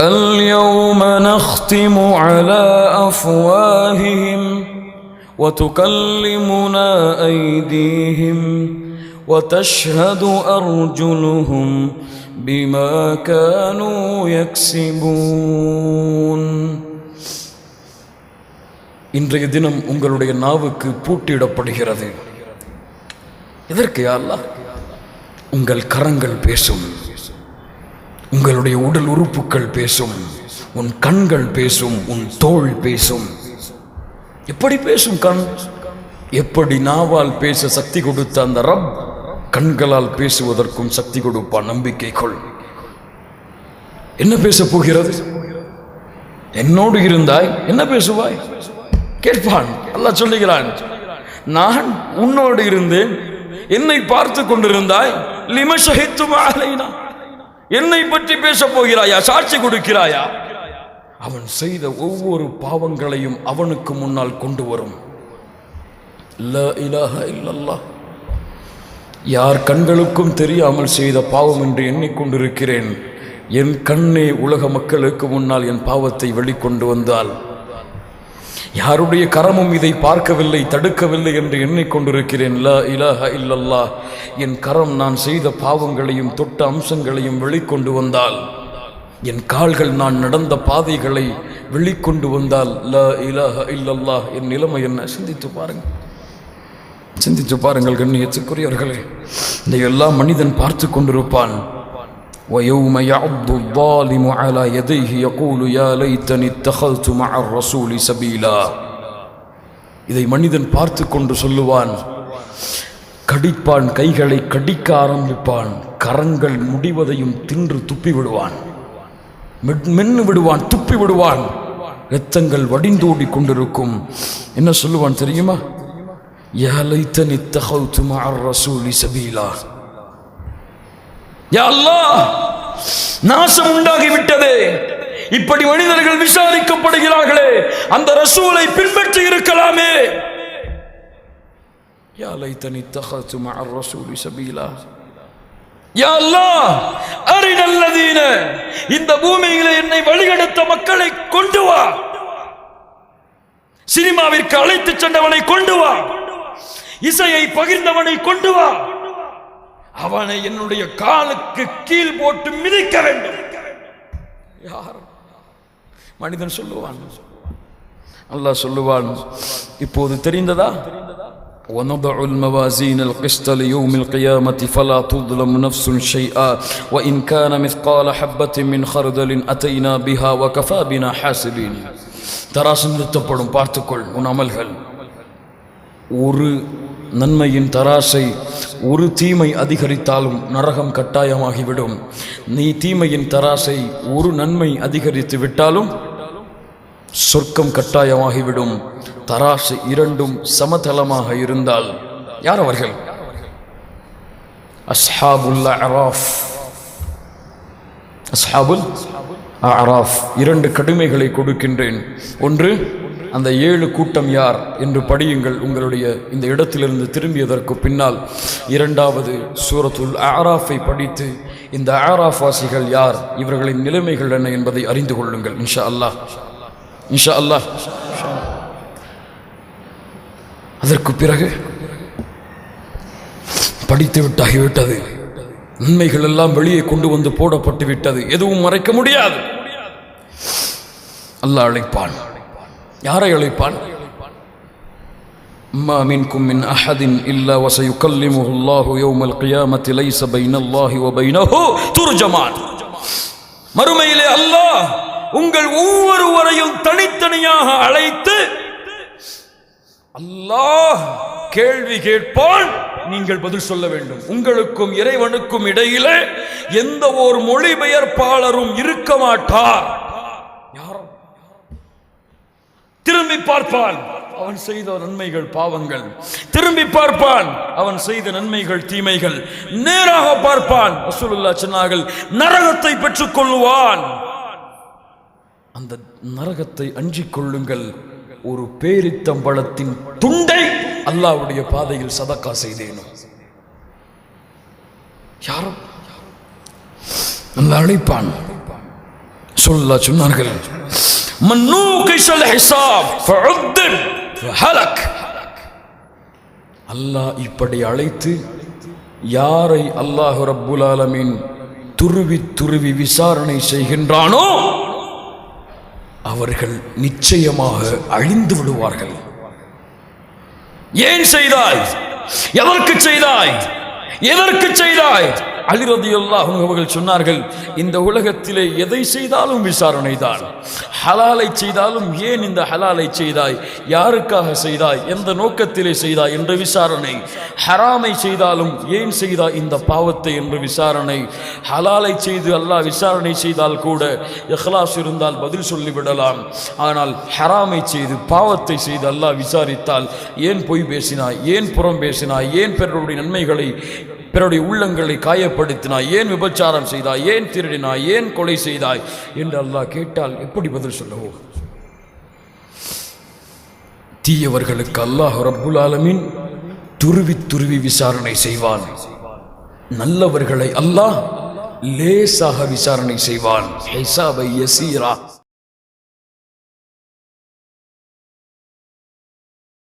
اليوم نختم على أفواههم وتكلمنا أيديهم وتشهد ارجلهم بما كانوا يكسبون இன்றைய தினம் உங்களுடைய நாவுக்கு பூட்டிடப்படுகிறது எதற்கு யா அல்லாஹ் உங்கள் கரங்கள் பேசும் உங்களுடைய உடல் உறுப்புகள் பேசும் உன் கண்கள் பேசும் உன் தோள் பேசும் எப்படி பேசும் கண் எப்படி நாவால் பேச சக்தி கொடுத்த அந்த ரப் கண்களால் பேசுவதற்கும் சக்தி கொடுப்பான் நம்பிக்கை கொள் என்ன பேச போகிறது? என்னோடு இருந்தாய் என்ன பேசுவாய்? கேட்பான் அல்ல சொல்லுகிறான் நான் உன்னோடு இருந்தேன் என்னை பார்த்து கொண்டிருந்தாய் லிம என்னை பற்றி பேச போகிறாயா சாட்சி கொடுக்கிறாயா? அவன் செய்த ஒவ்வொரு பாவங்களையும் அவனுக்கு முன்னால் கொண்டு வரும். இல்ல இலாஹ இல்லல்லா யார் கண்களுக்கும் தெரியாமல் செய்த பாவம் என்று எண்ணிக்கொண்டிருக்கிறேன். என் கண்ணே உலக மக்களுக்கு முன்னால் என் பாவத்தை வெளிக்கொண்டு வந்தால். யாருடைய கரமும் இதை பார்க்கவில்லை தடுக்கவில்லை என்று எண்ணிக்கொண்டிருக்கிறேன். லா இலஹ இல்லல்லா என் கரம் நான் செய்த பாவங்களையும் தொட்ட அம்சங்களையும் வெளிக்கொண்டு வந்தால். என் கால்கள் நான் நடந்த பாதைகளை வெளிக்கொண்டு வந்தால். லா இலஹ இல்லல்லா என் நிலைமை என்ன? சிந்தித்து பாருங்கள். சிந்தித்து பாருங்கள் கண்ணியத்துக்குரியவர்களே இந்த எல்லா மனிதன் பார்த்து கொண்டிருப்பான் ويوم يعض الظالم على يديه يقول يا ليتني اتخذت مع الرسول سبيلا இதை மனிதன் பார்த்து கொண்டு சொல்லுவான் கடிப்பான் கைகளை கடிக்க ஆரம்பிப்பான் கரங்கள் முடிவதையும் தின்று துப்பி விடுவான் மெட்- மென்னு விடுவான் துப்பி விடுவான் இரத்தங்கள் வடிந்தோடி கொண்டிருக்கும் என்ன சொல்லுவான் தெரியுமா يا ليتني اتخذت مع ரசூலி சபீலா يا الله நாசம் உண்டாகி விட்டதே. இப்படி மனிதர்கள் விசாரிக்கப்படுகிறார்களே. அந்த ரசூலை பின்பற்றி இருக்கலாமே. யா லைத்தனி ரசூலி சபீலா யா அல்லாஹ் அரினல்லதீன இந்த பூமியிலே என்னை வழிகெடுத்த மக்களை கொண்டு வா. சினிமாவிற்கு அழைத்துச் சென்றவனை கொண்டு வா. இசையை பகிர்ந்தவனை கொண்டு வா அவனை என்னுடைய காலுக்கு கீழ் போட்டு மிதிக்க வேண்டும் யார் மனிதன் சொல்லுவான் அல்லாஹ் சொல்லுவான் இப்போது தெரிந்ததா ونضع الموازين القسط ليوم القيامة فلا تظلم نفس شيئا وإن كان مثقال حبة من خردل أتينا بها وكفى بنا حاسبين தராசு நிறுத்தப்படும் பார்த்துக்கொள் உன் அமல்கள் ஒரு நன்மையின் தராசை ஒரு தீமை அதிகரித்தாலும் நரகம் கட்டாயமாகிவிடும். நீ தீமையின் தராசை ஒரு நன்மை அதிகரித்து விட்டாலும் சொர்க்கம் கட்டாயமாகிவிடும். தராசு இரண்டும் சமதளமாக இருந்தால் யார் அவர்கள்? அஸ்ஹாபுல் அராஃப் அஸ்ஹாபுல் அராஃப் இரண்டு கடுமைகளை கொடுக்கின்றேன். ஒன்று அந்த ஏழு கூட்டம் யார் என்று படியுங்கள் உங்களுடைய இந்த இடத்திலிருந்து திரும்பியதற்கு பின்னால் இரண்டாவது சூரத்துல் ஆராஃபை படித்து இந்த ஆராஃப் வாசிகள் யார் இவர்களின் நிலைமைகள் என்ன என்பதை அறிந்து கொள்ளுங்கள் இன்ஷா அல்லாஹ் இன்ஷா அல்லாஹ் அதற்கு பிறகு படித்து விட்டாகிவிட்டது நன்மைகள் எல்லாம் வெளியே கொண்டு வந்து போடப்பட்டு விட்டது. எதுவும் மறைக்க முடியாது. அல்லாஹ் அழைப்பான். யாரை அழைப்பான் ما منكم من أحد إلا وسيكلمه الله يوم القيامة ليس بين الله وبينه ترجمان மறுமையிலே அல்லாஹ் உங்கள் ஒவ்வொருவரையும் தனித்தனியாக அழைத்து அல்லாஹ் கேள்வி கேட்பான் நீங்கள் பதில் சொல்ல வேண்டும் உங்களுக்கும் இறைவனுக்கும் இடையிலே எந்த ஒரு மொழிபெயர்ப்பாளரும் இருக்க மாட்டார் யாரும் திரும்பி பார்ப்பான். அவன் செய்த நன்மைகள் பாவங்கள். திரும்பி பார்ப்பான். அவன் செய்த நன்மைகள் தீமைகள். நேராக பார்ப்பான். ரசூலுல்லாஹ் சொன்னார்கள் நரகத்தை பெற்றுக் கொள்ளுவான் அந்த நரகத்தை அஞ்சிக் கொள்ளுங்கள். ஒரு பேரித்தம்பழத்தின் துண்டை அல்லாஹ்வுடைய பாதையில் சதக்கா செய்தேனும். யாரும் அல்ல அழைப்பான். சொல்ல சொன்னார்கள் மன்னூகிஷல் ஹிசாப் ஃபஉத்திப் ஃபஹலக் அல்லாஹ் இப்படி அழைத்து யாரை அல்லாஹ் ரப்புல் ஆலமீன் துருவி துருவி விசாரணை செய்கின்றானோ அவர்கள் நிச்சயமாக அழிந்து விடுவார்கள். ஏன் செய்தாய்? எதற்கு செய்தாய்? எதற்கு செய்தாய்? அலிரதியுல்லாஹ் அவர்கள் சொன்னார்கள் இந்த உலகத்திலே எதை செய்தாலும் விசாரணை தான். ஹலாலை செய்தாலும் ஏன் இந்த ஹலாலை செய்தாய்? யாருக்காக செய்தாய்? எந்த நோக்கத்திலே செய்தாய் என்ற விசாரணை. ஹராமை செய்தாலும் ஏன் செய்தாய் இந்த பாவத்தை என்று விசாரணை. ஹலாலை செய்து அல்லாஹ் விசாரணை செய்தால் கூட எஹ்லாஸ் இருந்தால் பதில் சொல்லிவிடலாம். ஆனால் ஹராமை செய்து பாவத்தை செய்து அல்லாஹ் விசாரித்தால் ஏன் பொய் பேசினாய்? ஏன் புறம் பேசினாய்? ஏன் பிறருடைய நன்மைகளை பிறருடைய உள்ளங்களை காயப்படுத்தினாய் ஏன் விபச்சாரம் செய்தாய் ஏன் திருடினாய் ஏன் கொலை செய்தாய் என்று அல்லாஹ் கேட்டால் எப்படி பதில் சொல்லவோ? தீயவர்களுக்கு அல்லாஹ் ரப்புல் ஆலமின் துருவி துருவி விசாரணை செய்வான். நல்லவர்களை அல்லாஹ் லேசாக விசாரணை செய்வான். ஹிசாபை யசீரா